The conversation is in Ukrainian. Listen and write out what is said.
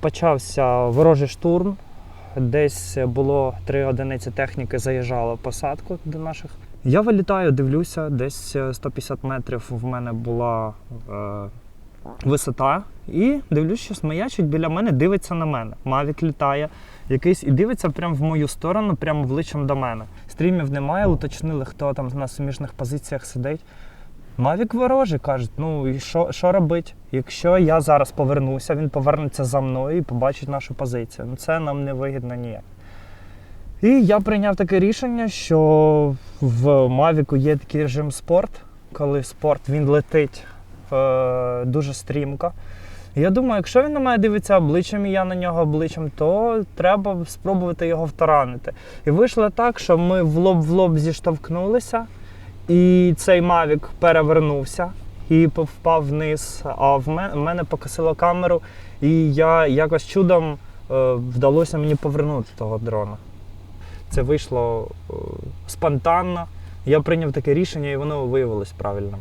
Почався ворожий штурм. Десь було три одиниці техніки заїжджало посадку до наших. Я вилітаю, дивлюся, десь 150 метрів в мене була е, висота. І дивлюсь, що смаячить біля мене, дивиться на мене. Мавік літає якийсь і дивиться прямо в мою сторону, прямо обличчям до мене. Стрімів немає, уточнили, хто там на суміжних позиціях сидить. Мавік ворожий кажуть, ну і що, що робить? Якщо я зараз повернуся, він повернеться за мною і побачить нашу позицію. Ну це нам не вигідно ніяк. І я прийняв таке рішення, що в Мавіку є такий режим спорт, коли спорт він летить е, дуже стрімко. Я думаю, якщо він на мене дивиться обличчям, і я на нього обличчям, то треба спробувати його втаранити. І вийшло так, що ми в лоб в лоб зіштовхнулися, і цей Мавік перевернувся і впав вниз. А в мене, покосило камеру, і я якось чудом е, вдалося мені повернути того дрона. Це вийшло е, спонтанно. Я прийняв таке рішення, і воно виявилось правильним.